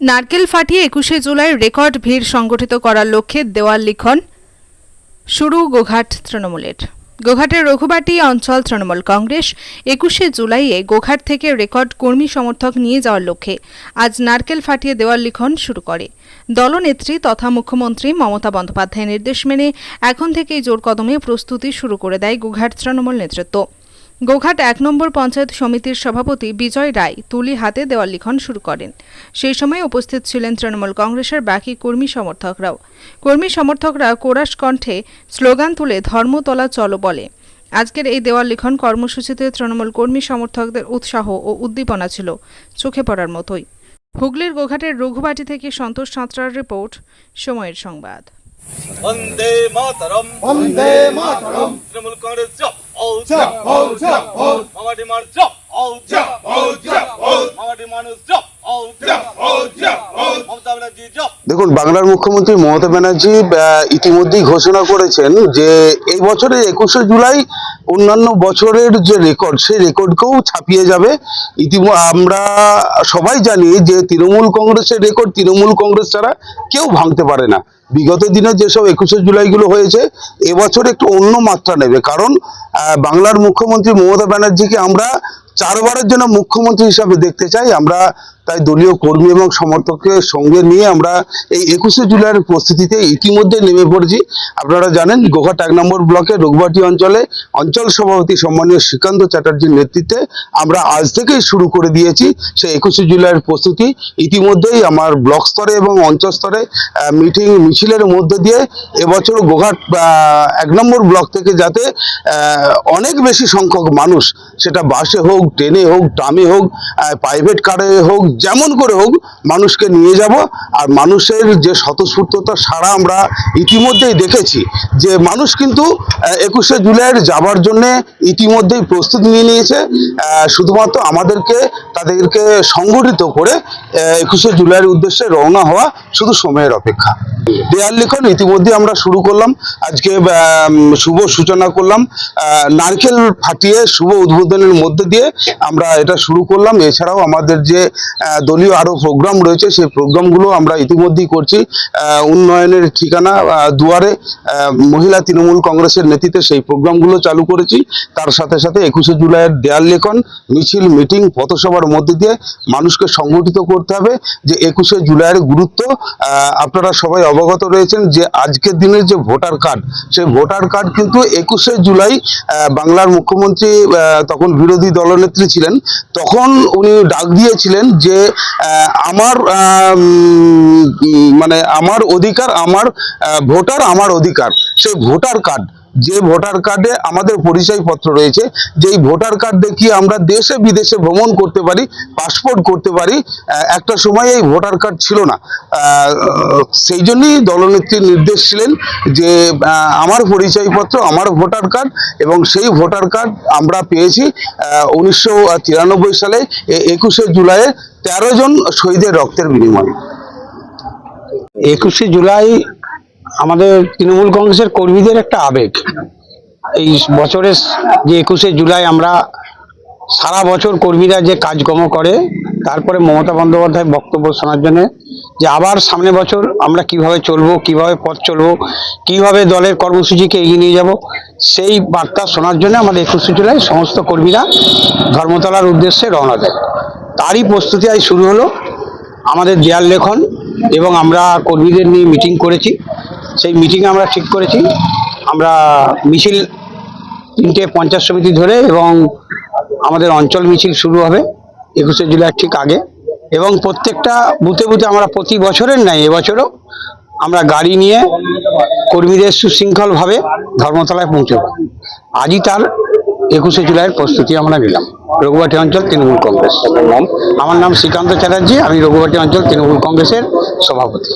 নারকেল ফাটিয়ে একুশে জুলাই রেকর্ড ভিড় সংগঠিত করার লক্ষ্যে দেওয়াল লিখন শুরু গোঘাট তৃণমূলের। গোঘাটের রঘুবাটি অঞ্চল তৃণমূল কংগ্রেস একুশে জুলাইয়ে গোঘাট থেকে রেকর্ড কর্মী সমর্থক নিয়ে যাওয়ার লক্ষ্যে আজ নারকেল ফাটিয়ে দেওয়াল লিখন শুরু করে। দলনেত্রী তথা মুখ্যমন্ত্রী মমতা বন্দ্যোপাধ্যায়ের নির্দেশ মেনে এখন থেকেই জোর কদমে প্রস্তুতি শুরু করে দেয় গোঘাট তৃণমূল নেতৃত্ব। গোঘাট এক নম্বর পঞ্চায়েত সমিতির সভাপতি বিজয় রায় তুলি হাতে দেওয়াল লিখন শুরু করেন। সেই সময় উপস্থিত ছিলেন তৃণমূল কংগ্রেসের বাকি কর্মী সমর্থকরাও। কর্মী সমর্থকরা কোরাস কণ্ঠে স্লোগান তুলে ধর্মতলা চলো বলে। আজকের এই দেওয়াল লিখন কর্মসূচিতে তৃণমূল কর্মী সমর্থকদের উৎসাহ ও উদ্দীপনা ছিল চোখে পড়ার মতোই। হুগলির গোঘাটের রঘুবাটি থেকে সন্তোষ সাঁতরার রিপোর্ট সময়ের সংবাদ। বন্দে মাতরম। বন্দে মাতরম। দেখুন বাংলার মুখ্যমন্ত্রী মমতা ব্যানার্জি ইতিমধ্যেই ঘোষণা করেছেন যে এই বছরের একুশে জুলাই অন্যান্য বছরের যে রেকর্ড সেই রেকর্ডকেও ছাপিয়ে যাবে। ইতিম আমরা সবাই জানি যে তৃণমূল কংগ্রেসের রেকর্ড তৃণমূল কংগ্রেস ছাড়া কেউ ভাঙতে পারে না। বিগত দিনে যেসব একুশে জুলাইগুলো হয়েছে, এবছর একটু অন্য মাত্রা নেবে। কারণ বাংলার মুখ্যমন্ত্রী মমতা ব্যানার্জিকে আমরা চারবারের জন্য মুখ্যমন্ত্রী হিসাবে দেখতে চাই। আমরা তাই দলীয় কর্মী এবং সমর্থককে সঙ্গে নিয়ে আমরা এই একুশে জুলাইয়ের প্রস্তুতিতে ইতিমধ্যে নেমে পড়েছি। আপনারা জানেন গোঘাট এক নম্বর ব্লকে রঘুবাটি অঞ্চলে অঞ্চল সভাপতি সম্মানীয় শ্রীকান্ত চ্যাটার্জির নেতৃত্বে আমরা আজ থেকেই শুরু করে দিয়েছি সেই একুশে জুলাইয়ের প্রস্তুতি। ইতিমধ্যেই আমার ব্লক স্তরে এবং অঞ্চল স্তরে মিটিং মিছিলের মধ্যে দিয়ে এবছর গোঘাট এক নম্বর ব্লক থেকে যাতে অনেক বেশি সংখ্যক মানুষ, সেটা বাসে হোক, ট্রেনে হোক, ট্রামে হোক প্রাইভেট কারে হোক যেমন করে হোক, মানুষকে নিয়ে যাব। আর মানুষের যে স্বতঃস্ফূর্ততা সারা আমরা ইতিমধ্যেই দেখেছি যে মানুষ কিন্তু একুশে জুলাইয়ের যাবার জন্য ইতিমধ্যেই প্রস্তুতি নিয়ে নিয়েছে। শুধুমাত্র আমাদেরকে, তাদেরকে সংগঠিত করে একুশে জুলাইয়ের উদ্দেশ্যে রওনা হওয়া শুধু সময়ের অপেক্ষা। দেয়াল লিখন ইতিমধ্যে আমরা শুরু করলাম। আজকে শুভ সূচনা করলাম। নারকেল ফাটিয়ে শুভ উদ্বোধনের মধ্যে দিয়ে আমরা এটা শুরু করলাম। এছাড়াও আমাদের যে দলীয় আরও প্রোগ্রাম রয়েছে, সেই প্রোগ্রামগুলো আমরা ইতিমধ্যেই করছি। উন্নয়নের ঠিকানা দুয়ারে মহিলা তৃণমূল কংগ্রেসের নেতৃত্বে সেই প্রোগ্রামগুলো চালু করেছি। তার সাথে সাথে একুশে জুলাইয়ের দেয়াল লেখন, মিছিল মিটিং পথসভার মধ্যে দিয়ে মানুষকে সংগঠিত করতে হবে যে একুশে জুলাইয়ের গুরুত্ব। আপনারা সবাই অবগত রয়েছেন যে আজকের দিনের যে ভোটার কার্ড, সেই ভোটার কার্ড কিন্তু একুশে জুলাই বাংলার মুখ্যমন্ত্রী তখন বিরোধী দলনেত্রী ছিলেন। তখন উনি ডাক দিয়েছিলেন যে আহ, আমার মানে আমার অধিকার আমার ভোটার আমার অধিকার। সেই ভোটার কার্ড যে ভোটার কার্ডে আমাদের পরিচয়পত্র রয়েছে, যেই ভোটার কার্ড দেখিয়ে আমরা দেশে বিদেশে ভ্রমণ করতে পারি পাসপোর্ট করতে পারি একটা সময় এই ভোটার কার্ড ছিল না। সেই জন্যই দলনেত্রীর নির্দেশ ছিলেন যে আমার পরিচয়পত্র, আমার ভোটার কার্ড এবং সেই ভোটার কার্ড আমরা পেয়েছি উনিশশো তিরানব্বই সালে একুশে জুলাইয়ে তেরো জন শহীদের রক্তের বিনিময়ে। একুশে জুলাই আমাদের তৃণমূল কংগ্রেসের কর্মীদের একটা আবেগ। এই বছরের যে একুশে জুলাই আমরা সারা বছর কর্মীরা যে কাজকর্ম করে, তারপরে মমতা বন্দ্যোপাধ্যায় বক্তব্য শোনার জন্য, যে আবার সামনে বছর আমরা কীভাবে চলবো, কীভাবে পথ চলবো, কীভাবে দলের কর্মসূচিকে এগিয়ে নিয়ে যাব, সেই বার্তা শোনার জন্য আমাদের একুশে জুলাই সমস্ত কর্মীরা ধর্মতলার উদ্দেশ্যে রওনা দেয়। তারই প্রস্তুতি আজ শুরু হলো। আমাদের দেয়াল লেখন এবং আমরা কর্মীদের নিয়ে মিটিং করেছি। সেই মিটিংয়ে আমরা ঠিক করেছি। আমরা মিছিল তিনটে পঞ্চায়েত সমিতি ধরে এবং আমাদের অঞ্চল মিছিল শুরু হবে একুশে জুলাই ঠিক আগে। এবং প্রত্যেকটা বুথে বুথে আমরা প্রতি বছরের নাই এবছরও আমরা গাড়ি নিয়ে কর্মীদের সুশৃঙ্খলভাবে ধর্মতলায় পৌঁছব। আজই তার একুশে জুলাইয়ের প্রস্তুতি আমরা নিলাম। রঘুবাটি অঞ্চল তৃণমূল কংগ্রেস। আমার নাম শ্রীকান্ত চ্যাটার্জি আমি রঘুবাটি অঞ্চল তৃণমূল কংগ্রেসের সভাপতি।